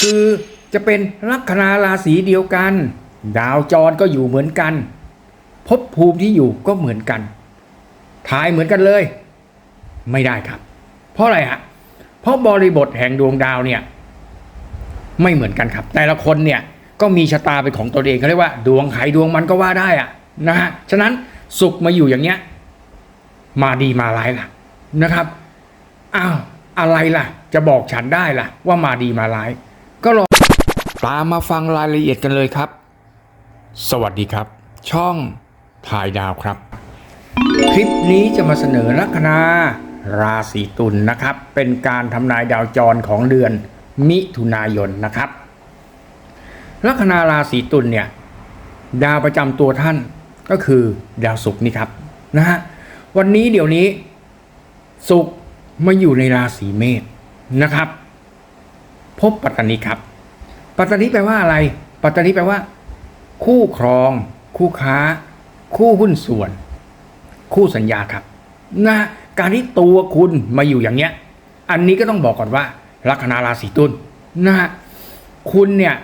คือจะเป็นลัคนาราศีเดียวกัน ดาวจรก็อยู่เหมือนกันภพภูมิที่อยู่ก็เหมือนกันทายเหมือนกันเลย ไม่ได้ครับ เพราะอะไรฮะเพราะบริบทแห่งดวงดาวเนี่ย ไม่เหมือนกันครับ แต่ละคนเนี่ยก็มีชะตาเป็นของตนเองเขาเรียกว่า ดวงใครดวงมันก็ว่าได้อะนะฮะฉะนั้นสุขมาอยู่อย่างเนี้ย มาดีมาร้ายล่ะนะครับอ้าวอะไรล่ะ จะบอกฉันได้ล่ะ ว่ามาดีมาร้าย ก็ลองตามมาฟังรายละเอียดกันเลยครับ สวัสดีครับ ช่องถ่ายดาวครับ คลิปนี้จะมาเสนอลัคนาราศีตุลนะครับ เป็นการทำนายดาวจรของเดือนมิถุนายนนะครับ ลัคนาราศีตุลเนี่ยดาวประจำตัวท่านก็คือดาวศุกร์นี่ครับนะฮะวันนี้เดี๋ยวนี้ศุกร์มาอยู่ในราศีเมษนะครับ พบปัตตานีครับ ปัตตานีแปลว่าอะไร ปัตตานีแปลว่า คู่ครอง คู่ค้า คู่หุ้นส่วน คู่สัญญาครับนะการที่ตัวคุณมาอยู่อย่างเนี้ย อันนี้ก็ต้องบอกก่อนว่า ลัคนาราศีตุลนะฮะคุณเนี่ย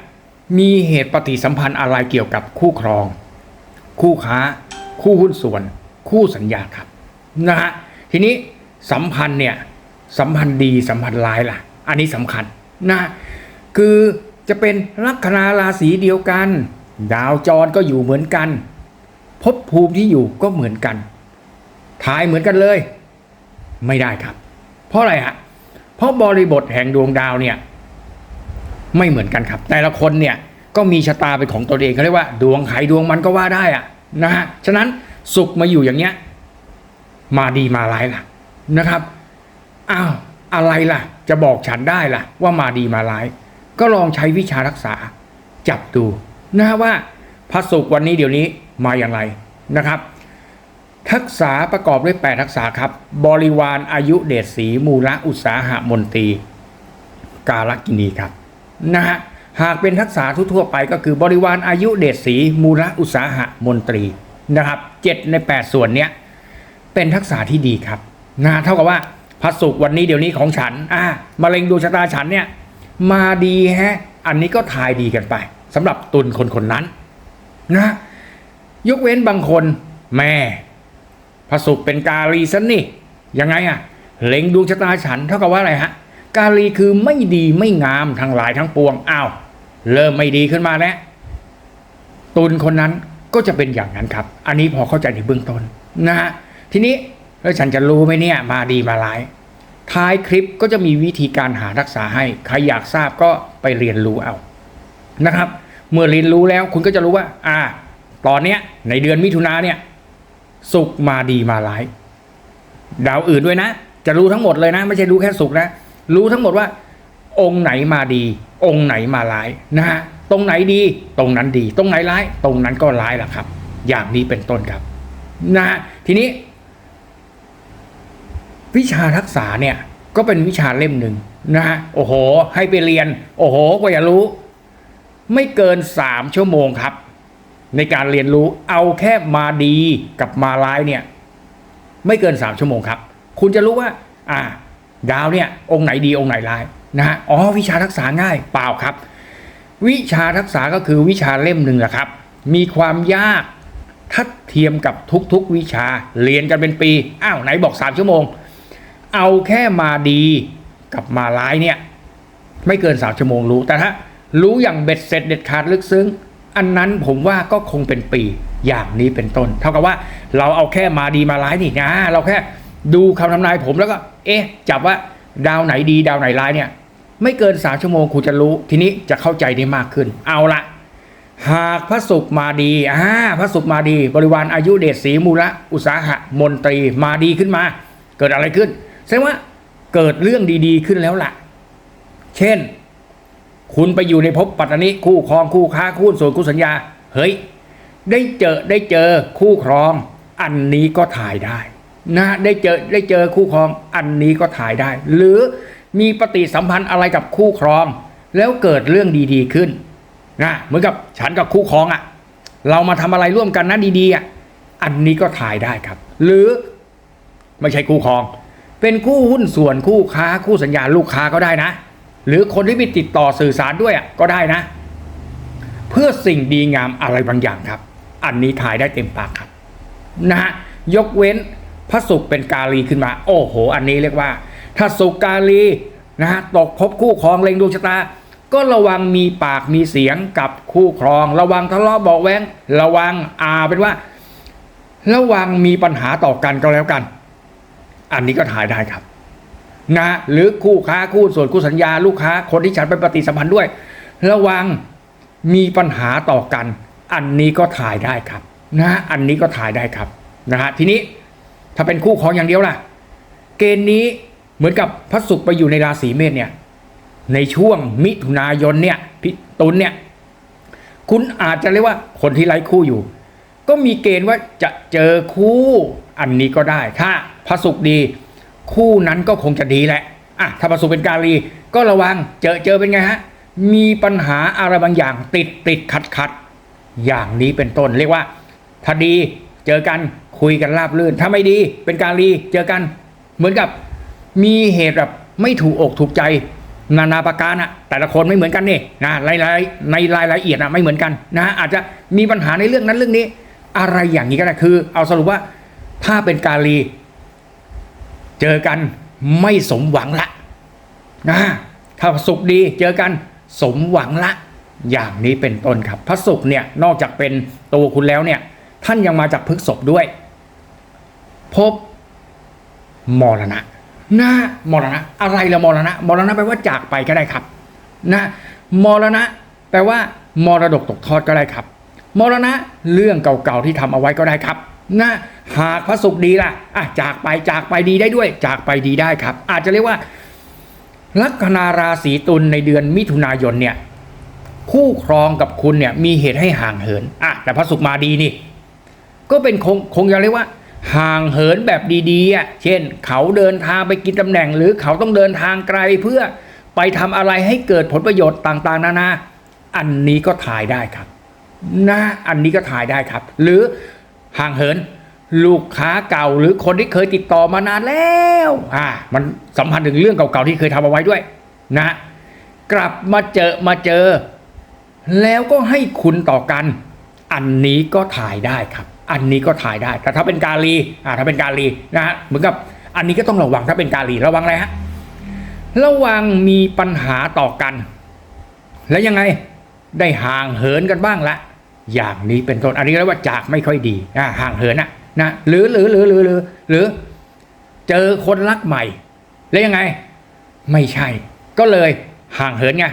มีเหตุปฏิสัมพันธ์อะไรเกี่ยวกับคู่ครอง คู่ค้า คู่หุ้นส่วน คู่สัญญาครับนะฮะทีนี้สัมพันธ์เนี่ยสัมพันธ์ดีสัมพันธ์ร้ายล่ะ อันนี้สำคัญ นะคือจะเป็นลัคนาราศีเดียวกัน ดาวจรก็อยู่เหมือนกันภพภูมิที่อยู่ก็เหมือนกันทายเหมือนกันเลย ไม่ได้ครับ เพราะอะไรฮะเพราะบริบทแห่งดวงดาวเนี่ย ไม่เหมือนกันครับ แต่ละคนเนี่ยก็มีชะตาเป็นของตนเองเขาเรียกว่า ดวงใครดวงมันก็ว่าได้อะนะฮะฉะนั้นสุขมาอยู่อย่างเนี้ย มาดีมาร้ายล่ะนะครับอ้าว อะไรล่ะ จะบอกฉันได้ล่ะ ว่ามาดีมาร้าย ก็ลองใช้วิชารักษา จับดูนะว่าพระศุกร์วันนี้เดี๋ยวนี้มาอย่างไรนะครับ ทักษะประกอบด้วย 8 ทักษะครับ บริวารอายุเดชสีมูลอุตสาหะมนตรีกาลกินีครับนะฮะหากเป็นทักษะทั่วไปก็คือบริวารอายุเดชสีมูลอุตสาหะมนตรีนะครับเจ็ดใน 8 ส่วนเนี้ยเป็นทักษะที่ดีครับนะเท่ากับว่า พระศุกร์วันนี้เดี๋ยวนี้ของฉันอ่ามะเร็งดวงชะตาฉันเนี่ยมาดีแฮะ อันนี้ก็ทายดีกันไปสำหรับตุลคนคนนั้นนะ ยกเว้นบางคนแม่พระศุกร์เป็นกาลีซะนี่ยังไงอะเล็งดวงชะตาฉันเท่ากับว่าอะไรฮะ กาลีคือไม่ดีไม่งามทั้งหลายทั้งปวงอ้าวเริ่มไม่ดีขึ้นมาแล้วตุลคนนั้นก็จะเป็นอย่างนั้นครับ อันนี้พอเข้าใจในเบื้องต้นนะฮะทีนี้ แล้วฉันจะรู้ไหมเนี่ยมาดีมาร้าย ท้ายคลิปก็จะมีวิธีการหารักษาให้ ใครอยากทราบก็ไปเรียนรู้เอานะครับ เมื่อเรียนรู้แล้วคุณก็จะรู้ว่า อ่า ตอนเนี้ยในเดือนมิถุนาเนี่ยสุขมาดีมาร้าย ดาวอื่นด้วยนะ จะรู้ทั้งหมดเลยนะ ไม่ใช่รู้แค่สุขนะ รู้ทั้งหมดว่า องค์ไหนมาดี องค์ไหนมาร้ายนะฮะตรงไหนดีตรงนั้นดี ตรงไหนร้าย ตรงนั้นก็ร้ายแหละครับ อย่างนี้เป็นต้นครับ นะฮะทีนี้ วิชาทักษะเนี่ยก็เป็นวิชาเล่มหนึ่งนะฮะโอ้โห ให้ไปเรียน โอ้โหก็อย่ารู้ ไม่เกินสามชั่วโมงครับ ในการเรียนรู้เอาแค่มาดีกับมาร้ายเนี่ย ไม่เกินสามชั่วโมงครับ คุณจะรู้ว่า อ่า ดาวเนี่ย องค์ไหนดีองค์ไหนร้ายนะฮะอ๋อวิชาทักษะง่ายเปล่าครับ วิชาทักษะก็คือวิชาเล่มหนึ่งแหละครับ มีความยากทัดเทียมกับทุกๆวิชาเรียนกันเป็นปีอ้าวไหนบอกสามชั่วโมง เอาแค่มาดีกับมาร้ายเนี่ยไม่เกินสามชั่วโมงรู้แต่ถ้ารู้อย่างเบ็ดเสร็จเด็ดขาดลึกซึ้ง อันนั้นผมว่าก็คงเป็นปีอย่างนี้เป็นต้น เท่ากับว่าเราเอาแค่มาดีมาร้ายนี่นะเราแค่ดูคำทำนายผมแล้วก็ เอ๊ะ จับว่าดาวไหนดีดาวไหนร้ายเนี่ยไม่เกินสามชั่วโมงคุณจะรู้ ทีนี้จะเข้าใจได้มากขึ้น เอาละหากพระศุกร์มาดีอ่าพระศุกร์มาดี บริวารอายุเดชสีมูละอุตสาหะมนตรีมาดีขึ้นมา เกิดอะไรขึ้น แสดงว่าเกิดเรื่องดีๆขึ้นแล้วล่ะ เช่น คุณไปอยู่ในภพปัตตานิคู่ครองคู่ค้าคู่ส่วนคู่สัญญา เฮ้ย ได้เจอได้เจอคู่ครอง อันนี้ก็ถ่ายได้นะได้เจอได้เจอคู่ครองอันนี้ก็ถ่ายได้ หรือมีปฏิสัมพันธ์อะไรกับคู่ครอง แล้วเกิดเรื่องดีๆขึ้นนะเหมือนกับฉันกับคู่ครองอะ่ะ เรามาทำอะไรร่วมกันนะดีๆอะอันนี้ก็ถ่ายได้ครับ หรือไม่ใช่คู่ครอง เป็นคู่หุ้นส่วนคู่ค้าคู่สัญญาลูกค้าก็ได้นะ หรือคนที่มีติดต่อสื่อสารด้วยก็ได้นะ เพื่อสิ่งดีงามอะไรบางอย่างครับ อันนี้ถ่ายได้เต็มปากครับนะฮะยกเว้นพระศุกร์เป็นกาลีขึ้นมา โอ้โห อันนี้เรียกว่า ถ้าศุกร์กาลีนะฮะตกพบคู่ครองเล็งดวงชะตา ก็ระวังมีปากมีเสียงกับคู่ครอง ระวังทะเลาะเบาะแวงระวังอาเป็นว่า ระวังมีปัญหาต่อกันก็แล้วกัน อันนี้ก็ถ่ายได้ครับนะหรือคู่ค้าคู่ส่วนคู่สัญญาลูกค้าคนที่ฉันไปปฏิสัมพันธ์ด้วย ระวังมีปัญหาต่อกัน อันนี้ก็ถ่ายได้ครับนะอันนี้ก็ถ่ายได้ครับนะฮะทีนี้ถ้าเป็นคู่ของอย่างเดียวล่ะ เกณฑ์นี้เหมือนกับพระศุกร์ไปอยู่ในราศีเมษเนี่ยในช่วงมิถุนายนเนี่ยพิตุลเนี่ยคุณอาจจะเรียกว่าคนที่ไร้คู่อยู่ ก็มีเกณฑ์ว่าจะเจอคู่อันนี้ก็ได้ถ้า พระศุกร์ดี คู่นั้นก็คงจะดีแหละอะถ้าพระศุกร์เป็นกาลีก็ระวังเจอเจอเป็นไงฮะมีปัญหาอะไรบางอย่างติดติดขัดขัดอย่างนี้เป็นต้น เรียกว่า ถ้าดีเจอกันคุยกันราบรื่น ถ้าไม่ดีเป็นกาลีเจอกัน เหมือนกับมีเหตุแบบไม่ถูกอกถูกใจ นานาประการอะแต่ละคนไม่เหมือนกันนี่นะรายละในรายละเอียดอะไม่เหมือนกันนะอาจจะมีปัญหาในเรื่องนั้นเรื่องนี้ อะไรอย่างนี้ก็ได้คือ เอาสรุปว่าถ้าเป็นกาลี เจอกันไม่สมหวังละนะถ้าสุขดีเจอกันสมหวังละ อย่างนี้เป็นต้นครับ พระศุกร์เนี่ยนอกจากเป็นตัวคุณแล้วเนี่ย ท่านยังมาจากพฤกษบด้วย พบมรณะนะมรณะ อะไรละมรณะมรณะแปลว่าจากไปก็ได้ครับ นะมรณะ แปลว่ามรดกตกทอดก็ได้ครับ มรณะเรื่องเก่าๆที่ทำเอาไว้ก็ได้ครับ นะหากพระศุกร์ดีล่ะอะจากไปจากไปดีได้ด้วย จากไปดีได้ครับ อาจจะเรียกว่า ลัคนาราศีตุลในเดือนมิถุนายนเนี่ยคู่ครองกับคุณเนี่ยมีเหตุให้ห่างเหินอะแต่พระศุกร์มาดีนี่ ก็เป็นคงคงจะเรียกว่าห่างเหินแบบดีๆอะเช่น เขาเดินทางไปกินตำแหน่ง หรือเขาต้องเดินทางไกลเพื่อไปทำอะไรให้เกิดผลประโยชน์ต่างๆ นานา อันนี้ก็ถ่ายได้ครับ นะ อันนี้ก็ถ่ายได้ครับ หรือ ห่างเหิน ลูกค้าเก่าหรือคนที่เคยติดต่อมานานแล้วอ่ามันสัมพันธ์ถึงเรื่องเก่าๆที่เคยทำเอาไว้ด้วยนะกลับมาเจอมาเจอ แล้วก็ให้คุณต่อกัน อันนี้ก็ถ่ายได้ครับ อันนี้ก็ถ่ายได้ แต่ถ้าเป็นกาลีอ่าถ้าเป็นกาลีนะฮะเหมือนกับอันนี้ก็ต้องระวังถ้าเป็นกาลีระวังอะไรฮะระวังมีปัญหาต่อกัน แล้วยังไงได้ห่างเหินกันบ้างละ อย่างนี้เป็นต้นอันนี้เรียกว่าจากไม่ค่อยดีอ่าห่างเหินอะนะหรือหรือหรือหรือหรือหรือเจอคนรักใหม่ แล้วยังไง ไม่ใช่ ก็เลยห่างเหินไง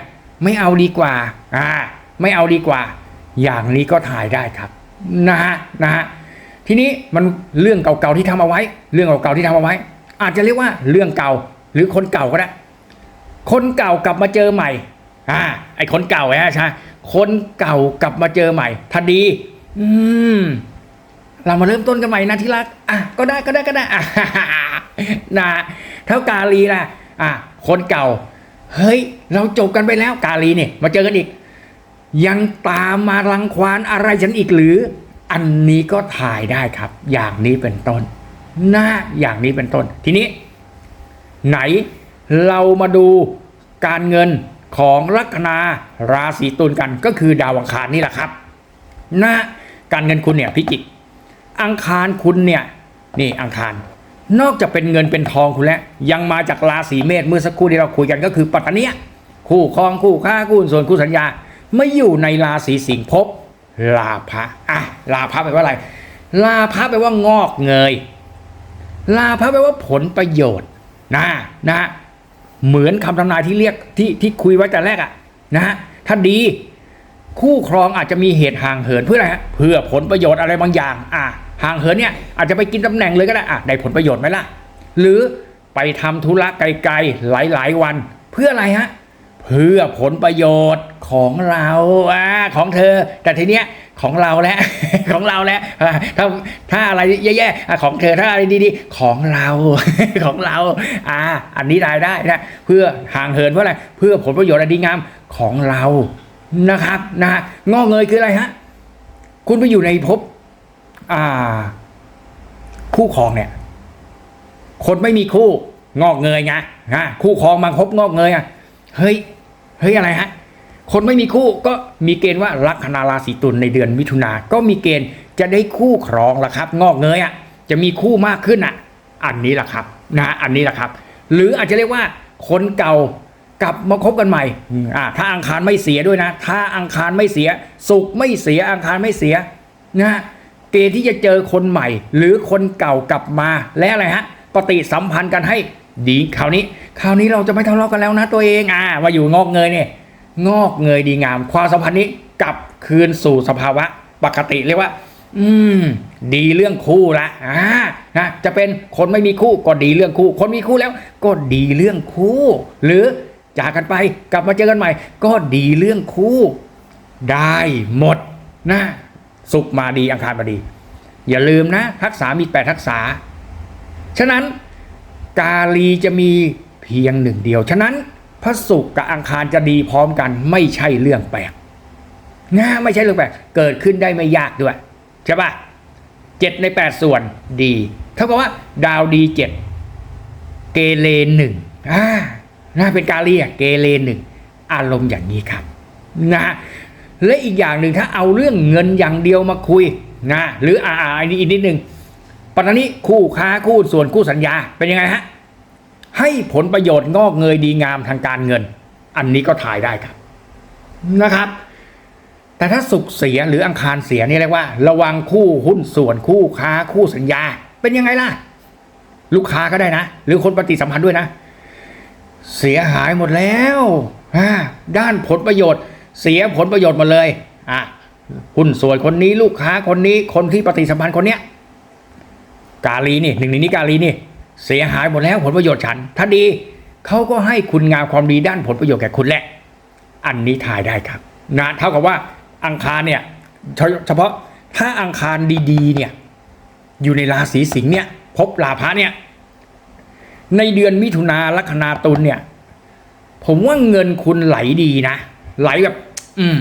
ไม่เอาดีกว่าอ่าไม่เอาดีกว่า อย่างนี้ก็ถ่ายได้ครับนะฮะนะฮะทีนี้มันเรื่องเก่าๆที่ทำเอาไว้ เรื่องเก่าๆที่ทำเอาไว้ อาจจะเรียกว่าเรื่องเก่าหรือคนเก่าก็ได้คนเก่ากลับมาเจอใหม่อ่าไอคนเก่าฮะใช่ คนเก่ากลับมาเจอใหม่ถ้าดี อืม เรามาเริ่มต้นกันใหม่นะที่รัก อะ ก็ได้ก็ได้ก็ได้อะนะเท่ากาลีล่ะอะ คนเก่า เฮ้ย เราจบกันไปแล้วกาลีเนี่ย มาเจอกันอีก ยังตามมารังควานอะไรฉันอีกหรือ อันนี้ก็ถ่ายได้ครับ อย่างนี้เป็นต้นนะอย่างนี้เป็นต้น ทีนี้ ไหนเรามาดูการเงิน ของลัคนาราศีตุลกันก็คือดาวอังคารนี่แหละครับนะการเงินคุณเนี่ยพิจิก อังคารคุณเนี่ยนี่อังคาร นอกจากเป็นเงินเป็นทองคุณแล้วยังมาจากราศีเมษเมื่อสักครู่ที่เราคุยกันก็คือปัตตานีคู่ครองคู่ค้าคู่ส่วนคู่สัญญาไม่อยู่ในราศีสิงห์ภพลาภะอะลาภะแปลว่าอะไร ลาภะแปลว่างอกเงย ลาภะแปลว่าผลประโยชน์นะนะ เหมือนคำทำนายที่เรียกที่ที่คุยไว้แต่แรกอะนะฮะถ้าดีคู่ครองอาจจะมีเหตุห่างเหินเพื่ออะไรฮะเพื่อผลประโยชน์อะไรบางอย่าง อะห่างเหินเนี่ยอาจจะไปกินตำแหน่งเลยก็ได้อะได้ผลประโยชน์ไหมล่ะ หรือไปทำธุระไกลๆหลายๆวัน เพื่ออะไรฮะ เพื่อผลประโยชน์ของเราอ่าของเธอ แต่ทีเนี้ยของเราแล้วของเราแล้วถ้าถ้าอะไรแย่ๆของเธอถ้าอะไรดีๆ ของเราของเราอ่าอันนี้รายได้นะเพื่อห่างเหินเพื่ออะไรเพื่อผลประโยชน์อันดีงามของเรานะครับนะฮะงอกเงยคืออะไรฮะคุณไปอยู่ในภพอ่า คู่ครองเนี่ย คนไม่มีคู่งอกเงยไงฮะคู่ครองบางภพงอกเงยอะ เฮ้ย เฮ้ยอะไรฮะ คนไม่มีคู่ก็มีเกณฑ์ว่าลัคนาราศีตุลในเดือนมิถุนา ก็มีเกณฑ์จะได้คู่ครองละครับ งอกเงยอะ จะมีคู่มากขึ้นอะ อันนี้แหละครับนะอันนี้แหละครับ หรืออาจจะเรียกว่าคนเก่ากลับมาคบกันใหม่อ่าถ้าอังคารไม่เสียด้วยนะ ถ้าอังคารไม่เสีย สุขไม่เสีย อังคารไม่เสียนะเกณฑ์ที่จะเจอคนใหม่ หรือคนเก่ากลับมาและอะไรฮะปฏิสัมพันธ์กันให้ ดีคราวนี้คราวนี้เราจะไม่ทะเลาะกันแล้วนะตัวเองอ่ามาอยู่งอกเงยเนี่ยงอกเงยดีงาม ความสัมพันธ์นี้กลับคืนสู่สภาวะปกติเรียกว่า อืม ดีเรื่องคู่ละอ่านะจะเป็นคนไม่มีคู่ก็ดีเรื่องคู่ คนมีคู่แล้ว ก็ดีเรื่องคู่ หรือจากกันไปกลับมาเจอกันใหม่ ก็ดีเรื่องคู่ ได้หมดนะสุขมาดีอังคารมาดี อย่าลืมนะทักษะมีแปดทักษะฉะนั้น กาลีจะมีเพียงหนึ่งเดียว ฉะนั้นพระศุกร์กับอังคารจะดีพร้อมกันไม่ใช่เรื่องแปลกนะไม่ใช่เรื่องแปลกเกิดขึ้นได้ไม่ยากด้วยใช่ปะเจ็ดในแปดส่วนดีเท่ากับว่า ดาวดีเจ็ดเกเรหนึ่งอ่านะเป็นกาลีอะเกเรหนึ่งอารมณ์อย่างนี้ครับนะและอีกอย่างหนึ่งถ้าเอาเรื่องเงินอย่างเดียวมาคุยนะหรืออ่าอ่าอันนี้อีกนิดหนึ่ง ปัจจุบันนี้คู่ค้าคู่ส่วนคู่สัญญาเป็นยังไงฮะให้ผลประโยชน์งอกเงยดีงามทางการเงิน อันนี้ก็ถ่ายได้ครับนะครับ แต่ถ้าสุขเสียหรืออังคารเสียนี่เรียกว่า ระวังคู่หุ้นส่วนคู่ค้าคู่สัญญา เป็นยังไงล่ะ ลูกค้าก็ได้นะ หรือคนปฏิสัมพันธ์ด้วยนะ เสียหายหมดแล้วอ่าด้านผลประโยชน์ เสียผลประโยชน์หมดเลยอะหุ้นส่วนคนนี้ลูกค้าคนนี้คนที่ปฏิสัมพันธ์คนเนี้ย กาลีนี่หนึ่งในนี้กาลีนี่เสียหายหมดแล้วผลประโยชน์ฉัน ถ้าดีเขาก็ให้คุณงามความดีด้านผลประโยชน์แก่คุณแหละ อันนี้ถ่ายได้ครับนะเท่ากับว่าอังคารเนี่ยเฉเฉพาะถ้าอังคารดีๆเนี่ยอยู่ในราศีสิงห์เนี่ยพบลาภะเนี่ยในเดือนมิถุนาลัคนาตุลเนี่ย ผมว่าเงินคุณไหลดีนะไหลแบบ อืม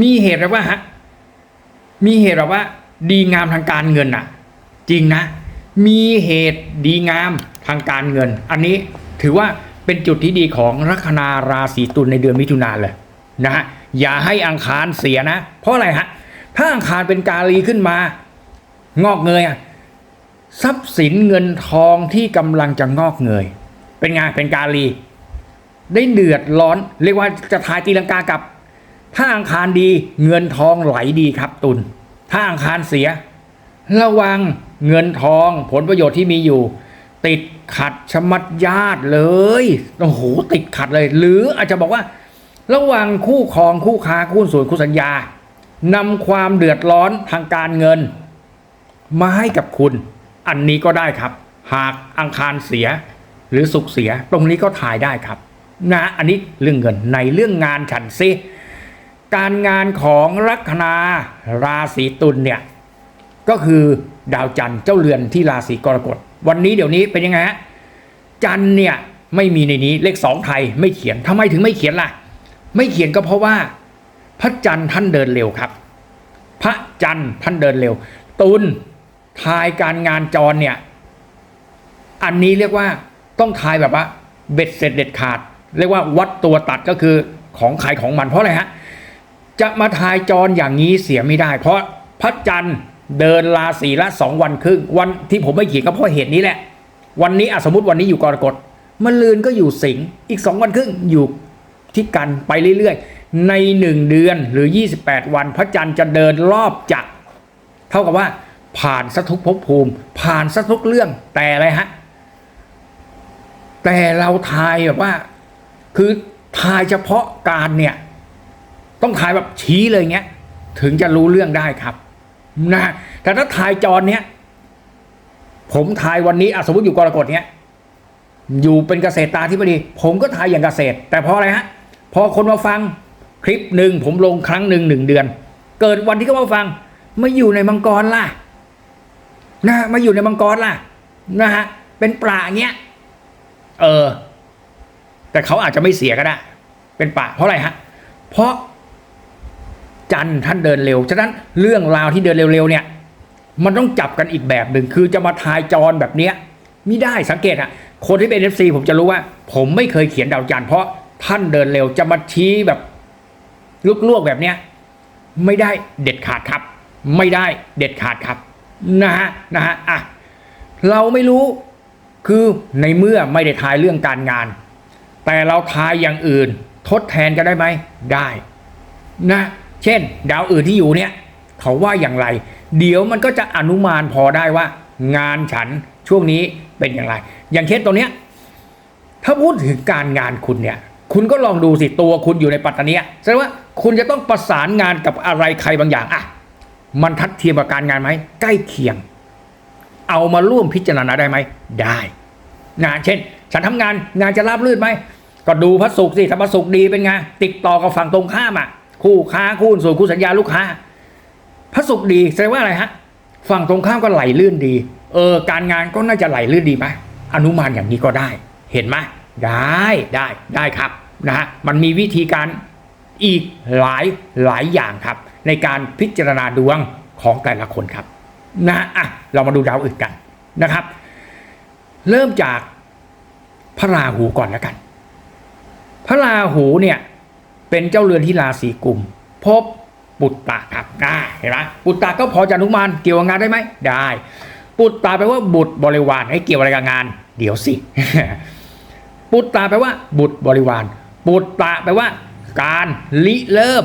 มีเหตุแบบว่าฮะมีเหตุแบบว่า ดีงามทางการเงินอะ จริงนะ มีเหตุดีงามทางการเงิน อันนี้ถือว่าเป็นจุดที่ดีของลัคนาราศีตุลในเดือนมิถุนาเลยนะฮะอย่าให้อังคารเสียนะ เพราะอะไรฮะถ้าอังคารเป็นกาลีขึ้นมา งอกเงยอะทรัพย์สินเงินทองที่กำลังจะงอกเงย เป็นไงเป็นกาลี ได้เดือดร้อนเรียกว่าจะทายตีลังกากลับ ถ้าอังคารดีเงินทองไหลดีครับตุลถ้าอังคารเสีย ระวัง เงินทองผลประโยชน์ที่มีอยู่ ติดขัดชมัดญาติเลยโอ้โหติดขัดเลย หรืออาจจะบอกว่า ระหว่างคู่ครองคู่ค้าคู่ส่วนคู่สัญญานำความเดือดร้อนทางการเงิน มาให้กับคุณ อันนี้ก็ได้ครับ หากอังคารเสียหรือสุกร์เสีย ตรงนี้ก็ถ่ายได้ครับนะอันนี้เรื่องเงินในเรื่องงานฉันซิการงานของลัคนาราศีตุลเนี่ยก็คือ ดาวจันทร์เจ้าเรือนที่ราศีกรกฎวันนี้เดี๋ยวนี้เป็นยังไงฮะจันทร์เนี่ยไม่มีในนี้เลขสองไทยไม่เขียนทำไมถึงไม่เขียนล่ะ ไม่เขียนก็เพราะว่า พระจันทร์ท่านเดินเร็วครับ พระจันทร์ท่านเดินเร็ว ตุลทายการงานจรเนี่ย อันนี้เรียกว่าต้องทายแบบว่า เบ็ดเสร็จเด็ดขาด เรียกว่าวัดตัวตัดก็คือของขายของมันเพราะอะไรฮะจะมาทายจรอย่างนี้เสียไม่ได้ เพราะพระจันทร์ เดินราศีละสองวันครึ่งวันที่ผมไม่เขียนก็เพราะเหตุนี้แหละ วันนี้อสมมติวันนี้อยู่กรกฎมันลืนก็อยู่สิงอีกสองวันครึ่งอยู่ที่กันไปเรื่อยๆ ในหนึ่งเดือนหรือ 28 วัน พระจันทร์จะเดินรอบจักรเท่ากับว่า ผ่านสัทุกภพภูมิ ผ่านสัทุกเรื่องแต่อะไรฮะ แต่เราทายแบบว่า คือทายเฉพาะการเนี่ย ต้องทายแบบชี้เลยเงี้ย ถึงจะรู้เรื่องได้ครับ นะแต่ถ้าทายจรเนี้ยผมทายวันนี้อสมมติอยู่กรกฎเนี้ยอยู่เป็นเกษตรตาที่พอดี ผมก็ทายอย่างเกษตร แต่เพราะอะไรฮะ พอคนมาฟังคลิปหนึ่งผมลงครั้งหนึ่งหนึ่งเดือน เกิดวันที่เขามาฟังมาอยู่ในมังกรล่ะ นะมาอยู่ในมังกรล่ะ นะฮะเป็นปลาเงี้ย เออ แต่เขาอาจจะไม่เสียก็ได้ เป็นป่าเพราะอะไรฮะ เพราะ จันทร์ท่านเดินเร็ว ฉะนั้นเรื่องราวที่เดินเร็วๆเนี่ย มันต้องจับกันอีกแบบหนึ่งคือจะมาทายจรแบบเนี้ยไม่ได้สังเกตอะคนที่เป็น FC ผมจะรู้ว่า ผมไม่เคยเขียนดาวจันทร์เพราะท่านเดินเร็วจะมาชี้แบบลุกลวกแบบเนี้ยไม่ได้เด็ดขาดครับ ไม่ได้เด็ดขาดครับนะฮะนะฮะอะเราไม่รู้คือในเมื่อไม่ได้ทายเรื่องการงาน แต่เราทายอย่างอื่น ทดแทนกันได้ไหมได้นะ เช่น ดาวอื่นที่อยู่เนี่ยเขาว่าอย่างไร เดี๋ยวมันก็จะอนุมานพอได้ว่า งานฉันช่วงนี้เป็นอย่างไร อย่างเช่นตัวเนี้ยถ้าพูดถึงการงานคุณเนี่ย คุณก็ลองดูสิตัวคุณอยู่ในปัตตานีแสดงว่าคุณจะต้องประสานงานกับอะไรใครบางอย่างอะมันทัดเทียมกับการงานไหมใกล้เคียง เอามาร่วมพิจารณาได้ไหมได้นะเช่น ฉันทำงานงานจะราบรื่นไหมก็ดูพระศุกร์สิถ้าพระศุกร์ดีเป็นไงติดต่อกับฝั่งตรงข้ามอะ คู่ค้าคู่ส่วนคู่สัญญาลูกค้า พระศุกร์ดีแสดงว่าอะไรฮะ ฝั่งตรงข้ามก็ไหลลื่นดี เออการงานก็น่าจะไหลลื่นดีไหมอนุมานอย่างนี้ก็ได้ เห็นไหมได้ได้ได้ครับนะฮะมันมีวิธีการอีกหลายหลายอย่างครับ ในการพิจารณาดวงของแต่ละคนครับนะฮะอะเรามาดูดาวอื่นกันนะครับ เริ่มจากพระราหูก่อนแล้วกัน พระราหูเนี่ย เป็นเจ้าเรือนที่ราศีกุมพบปุตตะครับอ่าเห็นไหมปุตตะก็พอจะนุมานเกี่ยวกับงานได้ไหมได้ ปุตตะแปลว่าบุตรบริวารให้เกี่ยวอะไรกับงาน เดี๋ยวสิปุตตะแปลว่า บุตรบริวาร ปุตตะแปลว่า การริเริ่ม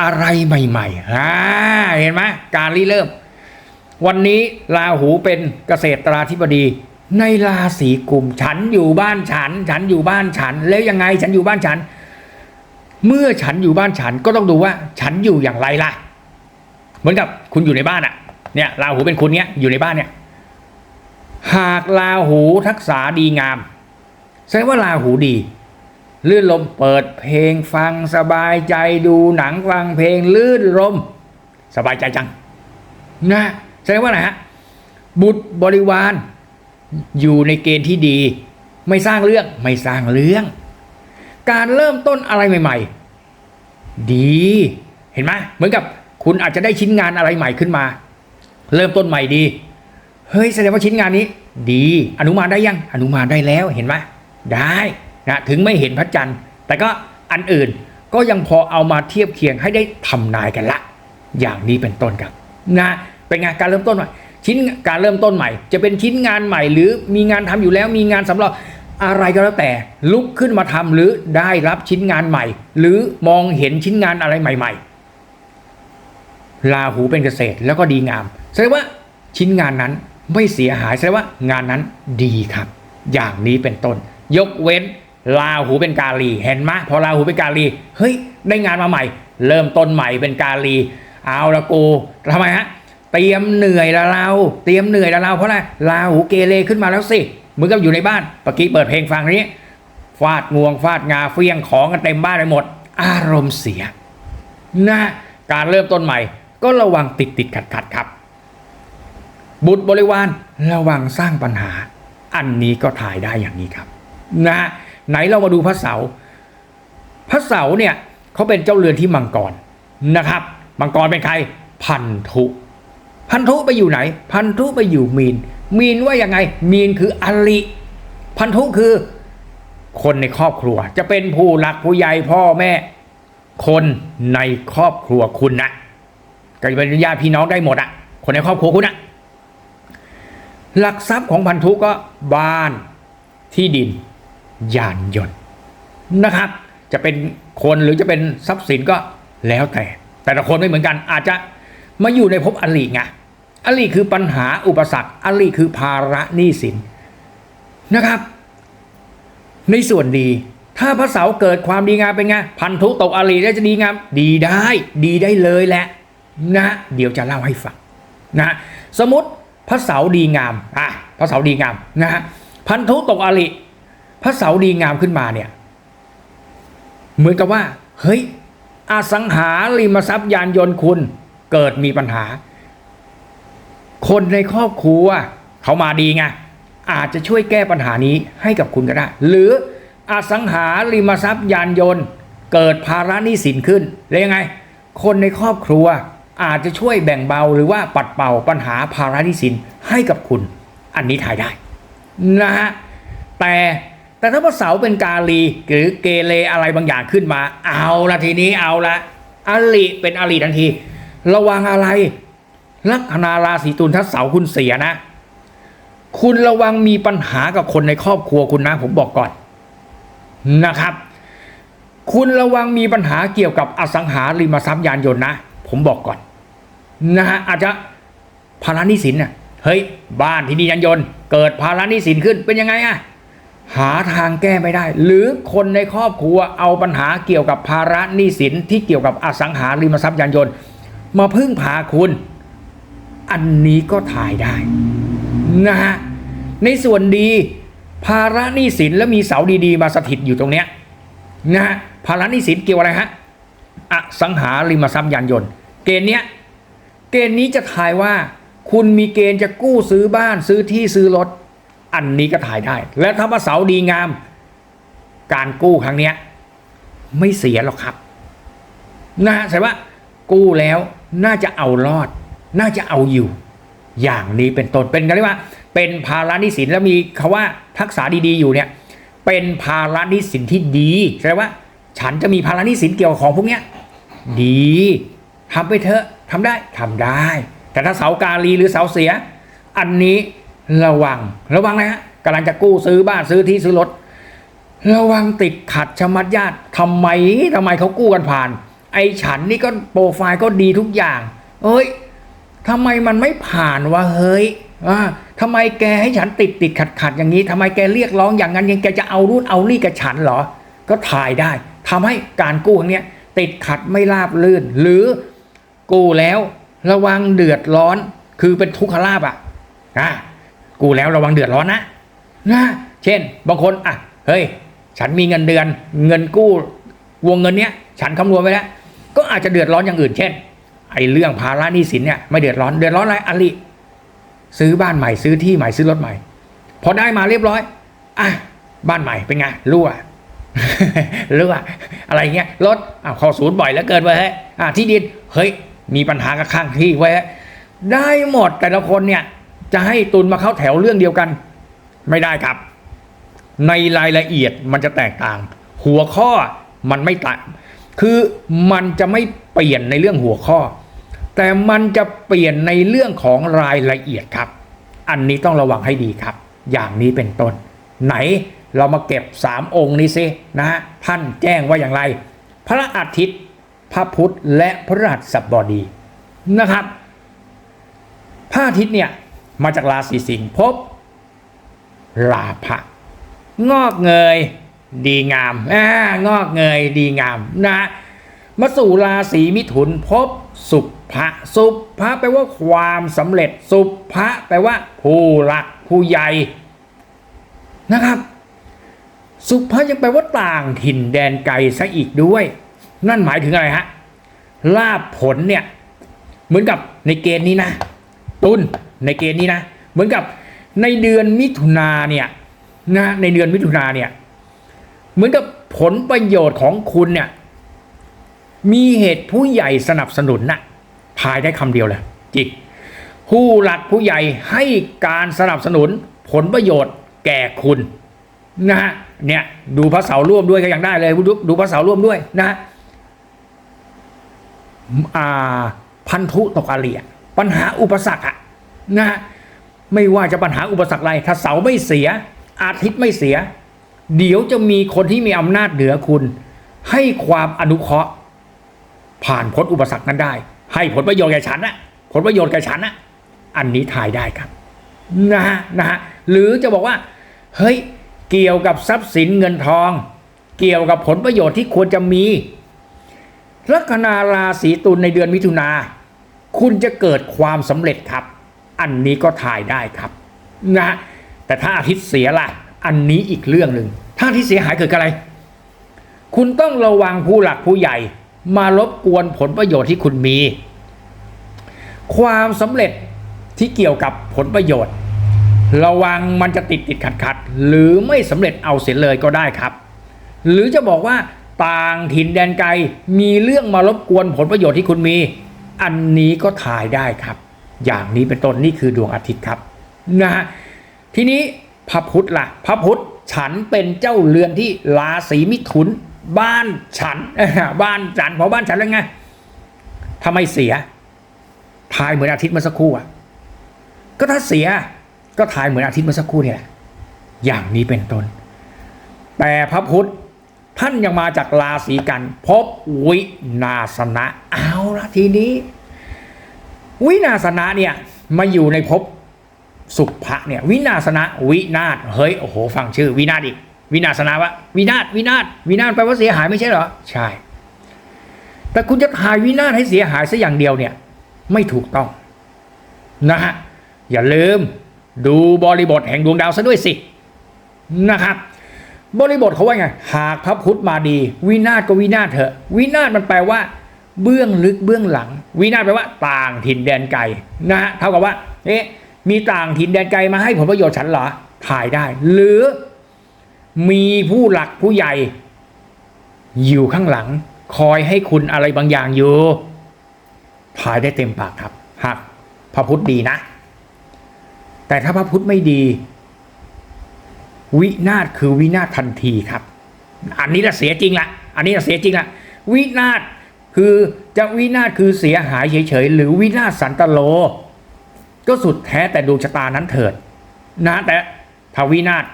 อะไรใหม่ๆอ่าเห็นไหมการริเริ่ม วันนี้ราหูเป็นเกษตราธิบดี ในราศีกุมฉันอยู่บ้านฉัน ฉันอยู่บ้านฉัน แล้วยังไงฉันอยู่บ้านฉัน เมื่อฉันอยู่บ้านฉันก็ต้องดูว่าฉันอยู่อย่างไรล่ะ เหมือนกับคุณอยู่ในบ้านอะเนี่ยราหูเป็นคุณเนี้ยอยู่ในบ้านเนี่ย หากราหูทักษาดีงามแสดงว่าราหูดีลื่นลมเปิดเพลงฟังสบายใจดูหนังฟังเพลงลื่นลม สบายใจจังนะแสดงว่าอะไรฮะบุตรบริวาร อยู่ในเกณฑ์ที่ดี ไม่สร้างเรื่องไม่สร้างเรื่อง การเริ่มต้นอะไรใหม่ ๆ ดีเห็นไหมเหมือนกับคุณอาจจะได้ชิ้นงานอะไรใหม่ขึ้นมา เริ่มต้นใหม่ดี เฮ้ยแสดงว่าชิ้นงานนี้ ดีอนุมานได้ยังอนุมานได้แล้วเห็นไหมได้นะถึงไม่เห็นพระจันทร์ แต่ก็อันอื่นก็ยังพอเอามาเทียบเคียงให้ได้ทำนายกันละ อย่างนี้เป็นต้นครับนะเป็นไงการเริ่มต้นใหม่ชิ้นการเริ่มต้นใหม่ จะเป็นชิ้นงานใหม่ หรือมีงานทำอยู่แล้วมีงานสำรอง อะไรก็แล้วแต่ลุกขึ้นมาทำหรือได้รับชิ้นงานใหม่ หรือมองเห็นชิ้นงานอะไรใหม่ๆราหูเป็นเกษตรแล้วก็ดีงามแสดงว่าชิ้นงานนั้นไม่เสียหายแสดงว่างานนั้นดีครับ อย่างนี้เป็นต้น ยกเว้นราหูเป็นกาลี เห็นไหมพอราหูเป็นกาลีเฮ้ยได้งานมาใหม่ เริ่มต้นใหม่เป็นกาลีเอาละกูทำไมฮะเตรียมเหนื่อยละเรา เตรียมเหนื่อยละเราเพราะอะไรราหูเกเรขึ้นมาแล้วสิ เหมือนกับอยู่ในบ้านปกี้เปิดเพลงฟังนี้ ฟาดงวงฟาดงาเฟี้ยงของกันเต็มบ้านไปหมด อารมณ์เสียนะการเริ่มต้นใหม่ ก็ระวังติดติดขัดขัดครับ บุตรบริวารระวังสร้างปัญหา อันนี้ก็ถ่ายได้อย่างนี้ครับนะไหนเรามาดูพระเสาร์พระเสาร์เนี่ยเขาเป็นเจ้าเรือนที่มังกรนะครับ มังกรเป็นใคร พันธุ พันธุไปอยู่ไหน พันธุไปอยู่มีน มีนว่ายังไง มีนคืออลิพันธุคือ คนในครอบครัว จะเป็นผู้หลักผู้ใหญ่พ่อแม่ คนในครอบครัวคุณนะก็จะเป็นญาติพี่น้องได้หมดอะคนในครอบครัวคุณนะหลักทรัพย์ของพันธุก็บ้านที่ดิน ยานยนต์นะครับ จะเป็นคนหรือจะเป็นทรัพย์สินก็แล้วแต่ แต่ละคนไม่เหมือนกันอาจจะมาอยู่ในภพอลิไง อลิคือปัญหาอุปสรรคอลิคือภาระหนี้สินนะครับ ในส่วนดี ถ้าพระเสาร์เกิดความดีงามเป็นไงพันธุตกอริแล้จะดีงามดีได้ ดีได้เลยแหละนะเดี๋ยวจะเล่าให้ฟังนะสมมติพระเสาร์ดีงามอะพระเสาร์ดีงามนะฮะพันธุตกอริพระเสาร์ดีงามขึ้นมาเนี่ยเหมือนกับว่า เฮ้ยอสังหาริมทรัพย์ยานยนต์คุณเกิดมีปัญหา คนในครอบครัวเขามาดีไงอาจจะช่วยแก้ปัญหานี้ให้กับคุณก็ได้ หรืออสังหาริมทรัพย์ยานยนต์ เกิดภาระหนี้สินขึ้นแล้วยังไง คนในครอบครัวอาจจะช่วยแบ่งเบาหรือว่าปัดเป่าปัญหาภาระหนี้สินให้กับคุณ อันนี้ถ่ายได้นะฮะแต่แต่ถ้าพระเสาร์เป็นกาลีหรือเกเรอะไรบางอย่างขึ้นมา เอาละทีนี้เอาละอลิเป็นอลิทันที ระวังอะไร ลัคนาราศีตุลถ้าเสาคุณเสียนะ คุณระวังมีปัญหากับคนในครอบครัวคุณนะ ผมบอกก่อนนะครับ คุณระวังมีปัญหาเกี่ยวกับอสังหาริมทรัพย์ยานยนต์นะ ผมบอกก่อนนะฮะอาจจะภาระหนี้สินน่ะเฮ้ย บ้านที่นี่ยานยนต์ เกิดภาระหนี้สินขึ้นเป็นยังไงอะหาทางแก้ไม่ได้ หรือคนในครอบครัวเอาปัญหาเกี่ยวกับภาระหนี้สินที่เกี่ยวกับอสังหาริมทรัพย์ยานยนต์ มาพึ่งพาคุณ อันนี้ก็ถ่ายได้นะฮะในส่วนดีภาระหนี้สินแล้วมีเสาดีๆ มาสถิตอยู่ตรงเนี้ยนะฮะภาระหนี้สินเกี่ยวอะไรฮะอสังหาริมทรัพย์ยานยนต์ เกณฑ์เนี้ยเกณฑ์นี้จะถ่ายว่า คุณมีเกณฑ์จะกู้ซื้อบ้านซื้อที่ซื้อรถ อันนี้ก็ถ่ายได้ และถ้าว่าเสาดีงาม การกู้ครั้งเนี้ยไม่เสียหรอกครับนะฮะแสดงว่ากู้แล้วน่าจะเอารอด น่าจะเอาอยู่อย่างนี้เป็นต้นเป็นกันเรียกว่า เป็นภาระนี้สินแล้วมีคาว่าทักษะดีๆอยู่เนี่ยเป็นภาระนี้สินที่ดีแสดงว่า ฉันจะมีภาระนี้สินเกี่ยวกับของพวกเนี้ยดีทำไปเถอะทำได้ทำได้ แต่ถ้าเสากาลีหรือเสาเสีย อันนี้ระวังระวังนะฮะกำลังจะกู้ซื้อบ้านซื้อที่ซื้อรถระวังติดขัดชะมัดญาติทำไมทำไมเขากู้กันผ่าน ไอ้ฉันนี่ก็โปรไฟล์ก็ดีทุกอย่าง เอ้ย ทำไมมันไม่ผ่านวะเฮ้ยอ่าทำไมแกให้ฉันติดติดขัดขัดอย่างนี้ทำไมแกเรียกร้องอย่างนั้นยังแกจะเอารุ่นเอานี่กับฉันเหรอ ก็ถ่ายได้ทำให้การกู้ครั้งเนี้ยติดขัดไม่ราบลื่น หรือกู้แล้วระวังเดือดร้อน คือเป็นทุกขลาบอะอะกู้แล้วระวังเดือดร้อนนะนะเช่น บางคนอะเฮ้ย ฉันมีเงินเดือน เงินกู้วงเงินเนี้ย ฉันคำนวณไว้แล้วก็อาจจะเดือดร้อนอย่างอื่น เช่น ไอ้เรื่องภาระหนี้สินเนี่ยไม่เดือดร้อน เดือดร้อนอะไรอลิซื้อบ้านใหม่ซื้อที่ใหม่ซื้อรถใหม่ พอได้มาเรียบร้อยอะบ้านใหม่เป็นไงรั่วรั่วอะไรเงี้ยรถอ้าวข้าศูนย์บ่อยแล้วเกินไปฮ้ยอะที่ดินเฮ้ยมีปัญหากับข้างที่ไว้ได้หมดแต่ละคนเนี่ยจะให้ตุนมาเข้าแถวเรื่องเดียวกัน ไม่ได้ครับ ในรายละเอียดมันจะแตกต่าง หัวข้อมันไม่ต่างคือมันจะไม่เปลี่ยนในเรื่องหัวข้อ แต่มันจะเปลี่ยนในเรื่องของรายละเอียดครับ อันนี้ต้องระวังให้ดีครับ อย่างนี้เป็นต้น ไหนเรามาเก็บสามองค์นี้ซินะฮะท่านแจ้งว่าอย่างไร พระอาทิตย์ พระพุธและพระรหัสบดีนะครับพระอาทิตย์เนี่ยมาจากราศีสิงห์พบลาภะงอกเงยดีงามอ่างอกเงยดีงามนะมาสู่ราศีมิถุนพบ สุภะสุภะแปลว่าความสำเร็จสุภะแปลว่า ผู้หลักผู้ใหญ่นะครับ สุภะยังแปลว่าต่างถิ่นแดนไกลซะอีกด้วย นั่นหมายถึงอะไรฮะลาบผลเนี่ยเหมือนกับในเกณฑ์นี้นะ ตุนในเกณฑ์นี้นะ เหมือนกับในเดือนมิถุนาเนี่ยนะในเดือนมิถุนาเนี่ยเหมือนกับผลประโยชน์ของคุณเนี่ย มีเหตุผู้ใหญ่สนับสนุนนะทายได้คำเดียวเลยจิกผู้หลักผู้ใหญ่ให้การสนับสนุนผลประโยชน์แก่คุณนะฮะเนี่ยดูพระเสาร่วมด้วยก็ยังได้เลยดูดูพระเสาร่วมด้วยนะฮะอ่าพันธุตกอาเลียปัญหาอุปสรรคอะนะฮะไม่ว่าจะปัญหาอุปสรรคอะไร ถ้าเสาไม่เสีย อาทิตย์ไม่เสีย เดี๋ยวจะมีคนที่มีอำนาจเหนือคุณ ให้ความอนุเคราะห์ ผ่านพ้นอุปสรรคนั้นได้ ให้ผลประโยชน์แก่ฉันนะผลประโยชน์แก่ฉันนะอันนี้ถ่ายได้ครับนะฮะนะฮะหรือจะบอกว่าเฮ้ยเกี่ยวกับทรัพย์สินเงินทอง เกี่ยวกับผลประโยชน์ที่ควรจะมีลัคนาราศีตุลในเดือนมิถุนาคุณจะเกิดความสำเร็จครับ อันนี้ก็ถ่ายได้ครับนะแต่ถ้าอาทิตย์เสียล่ะอันนี้อีกเรื่องหนึ่งถ้าอาทิตย์เสียหายเกิดอะไร คุณต้องระวังผู้หลักผู้ใหญ่ มารบกวนผลประโยชน์ที่คุณมี ความสำเร็จที่เกี่ยวกับผลประโยชน์ ระวังมันจะติดติดขัดขัดหรือไม่สำเร็จเอาเสียเลยก็ได้ครับ หรือจะบอกว่าต่างถิ่นแดนไกลมีเรื่องมารบกวนผลประโยชน์ที่คุณมี อันนี้ก็ถ่ายได้ครับ อย่างนี้เป็นต้นนี่คือดวงอาทิตย์ครับนะฮะทีนี้พระพุธล่ะ พระพุธฉันเป็นเจ้าเรือนที่ราศีมิถุน บ้านฉันบ้านฉันเพราะบ้านฉันแล้วไงทำไมเสีย ทายเหมือนอาทิตย์เมื่อสักครู่อะ ก็ถ้าเสียก็ทายเหมือนอาทิตย์เมื่อสักครู่นี่แหละอย่างนี้เป็นต้น แต่พระพุทธท่านยังมาจากราศีกัน พบวินาสนะเอาละทีนี้ วินาสนะเนี่ยมาอยู่ในภพสุภะเนี่ย วินาสนะวินาศเฮ้ยโอ้โห ฟังชื่อวินาศอีก วินาสนะวะวินาศวินาศวินาศแปลว่าเสียหายไม่ใช่เหรอ ใช่ แต่คุณจะทายวินาศให้เสียหายซะอย่างเดียวเนี่ย ไม่ถูกต้องนะฮะอย่าลืมดูบริบทแห่งดวงดาวซะด้วยสินะครับบริบทเขาว่าไง หากพระพุทธมาดี วินาศก็วินาศเถอะ วินาศมันแปลว่า เบื้องลึกเบื้องหลัง วินาศแปลว่า ต่างถิ่นแดนไกลนะฮะเท่ากับว่าเอ๊ะมีต่างถิ่นแดนไกลมาให้ผลประโยชน์ฉันเหรอถ่ายได้ หรือ มีผู้หลักผู้ใหญ่ อยู่ข้างหลัง คอยให้คุณอะไรบางอย่างอยู่ถ่ายได้เต็มปากครับหากพระพุธดีนะ แต่ถ้าพระพุธไม่ดี วินาศคือวินาศทันทีครับ อันนี้ละเสียจริงละอันนี้ละเสียจริงละวินาศคือจะวินาศคือเสียหายเฉยๆหรือวินาศสันตโล ก็สุดแท้แต่ดวงชะตานั้นเถิด นะแต่ถ้าวินาศ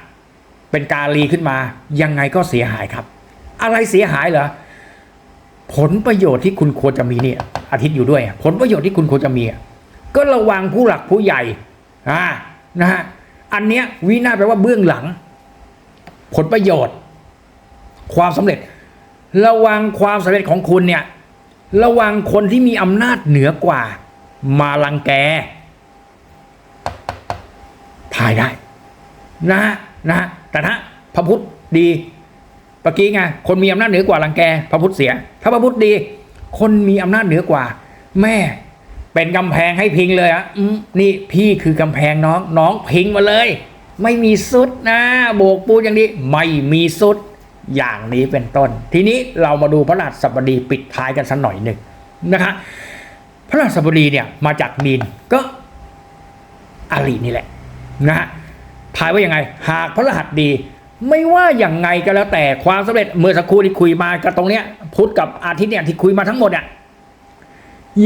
เป็นกาลีขึ้นมา ยังไงก็เสียหายครับ อะไรเสียหายเหรอผลประโยชน์ที่คุณควรจะมีเนี่ย อาทิตย์อยู่ด้วย ผลประโยชน์ที่คุณควรจะมี ก็ระวังผู้หลักผู้ใหญ่อ่านะฮะอันเนี้ยวินาแปลว่าเบื้องหลัง ผลประโยชน์ ความสำเร็จ ระวังความสำเร็จของคุณเนี่ย ระวังคนที่มีอำนาจเหนือกว่า มาลังแกถ่ายได้ นะฮะนะฮะ แต่ถ้าพระพุทธดีเมื่อกี้ไงคนมีอำนาจเหนือกว่าลังแกพระพุทธเสีย ถ้าพระพุทธดี คนมีอำนาจเหนือกว่า แม่เป็นกำแพงให้พิงเลยอะนี่พี่คือกำแพงน้องน้องพิงมาเลย ไม่มีสุดนะโบกปูนอย่างนี้ไม่มีสุดอย่างนี้เป็นต้น ทีนี้เรามาดูพระราชสัปดีปิดท้ายกันสักหน่อยหนึ่งนะคะพระราชสัปดีเนี่ยมาจากมีนก็อาลีนี่แหละนะฮะ ทายว่ายังไง หากพระรหัสดี ไม่ว่าอย่างไงก็แล้วแต่ความสำเร็จเมื่อสักครู่ที่คุยมากับตรงเนี้ยพุธกับอาทิตย์เนี่ยที่คุยมาทั้งหมดอะ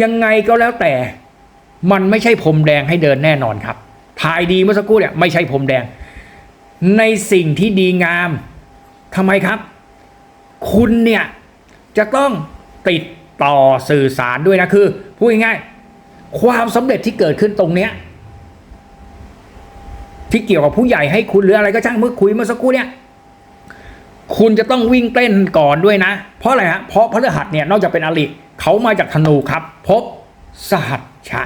ยังไงก็แล้วแต่ มันไม่ใช่พรมแดงให้เดินแน่นอนครับทายดีเมื่อสักครู่เนี่ยไม่ใช่พรมแดง ในสิ่งที่ดีงามทำไมครับ คุณเนี่ยจะต้องติดต่อสื่อสารด้วยนะคือพูดง่ายๆความสำเร็จที่เกิดขึ้นตรงเนี้ย ที่เกี่ยวกับผู้ใหญ่ให้คุณหรืออะไรก็ช่างเมื่อคุยเมื่อสักครู่เนี่ยคุณจะต้องวิ่งเต้นก่อนด้วยนะ เพราะอะไรฮะเพราะพระฤหัสเนี่ยนอกจากเป็นอริเขามาจากธนูครับ พบสหัสชะ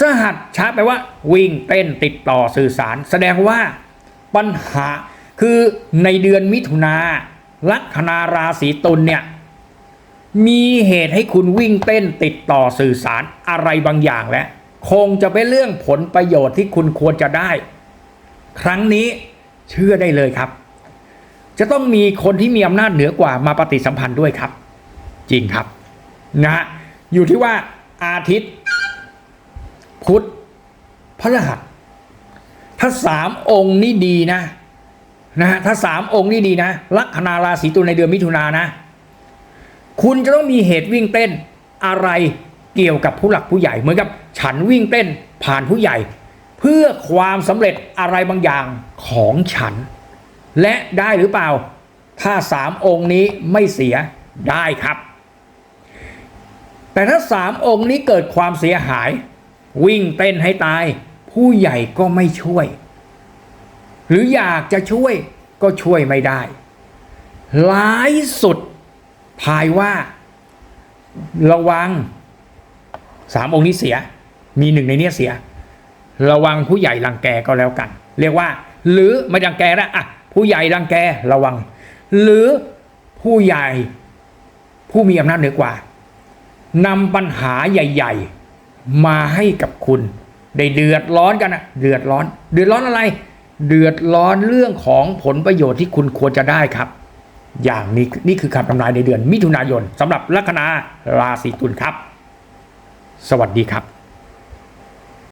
สหัสชะแปลว่า วิ่งเต้นติดต่อสื่อสาร แสดงว่าปัญหาคือในเดือนมิถุนาลัคนาราศีตุลเนี่ยมีเหตุให้คุณวิ่งเต้นติดต่อสื่อสารอะไรบางอย่างและ คงจะเป็นเรื่องผลประโยชน์ที่คุณควรจะได้ ครั้งนี้เชื่อได้เลยครับ จะต้องมีคนที่มีอำนาจเหนือกว่ามาปฏิสัมพันธ์ด้วยครับ จริงครับนะฮะอยู่ที่ว่าอาทิตย์ พุธพฤหัสถ้าสามองค์นี่ดีนะนะฮะถ้าสามองค์นี่ดีนะลัคนาราศีตุลในเดือนมิถุนานะ คุณจะต้องมีเหตุวิ่งเต้นอะไร เกี่ยวกับผู้หลักผู้ใหญ่เหมือนกับฉันวิ่งเต้นผ่านผู้ใหญ่ เพื่อความสำเร็จอะไรบางอย่างของฉัน และได้หรือเปล่า ถ้าสามองค์นี้ไม่เสียได้ครับ แต่ถ้าสามองค์นี้เกิดความเสียหาย วิ่งเต้นให้ตาย ผู้ใหญ่ก็ไม่ช่วย หรืออยากจะช่วยก็ช่วยไม่ได้หลายสุดทายว่า ระวัง สามองค์นี้เสีย มีหนึ่งในเนี้ยเสีย ระวังผู้ใหญ่รังแกก็แล้วกัน เรียกว่า หรือไม่รังแกนะอะผู้ใหญ่รังแกระวัง หรือผู้ใหญ่ผู้มีอำนาจเหนือกว่านำปัญหาใหญ่ ๆ มาให้กับคุณ ได้เดือดร้อนกันอะเดือดร้อน เดือดร้อนอะไร เดือดร้อนเรื่องของผลประโยชน์ที่คุณควรจะได้ครับ อย่างนี้นี่คือคำทำนายในเดือนมิถุนายนสำหรับลัคนาราศีตุลครับ สวัสดีครับ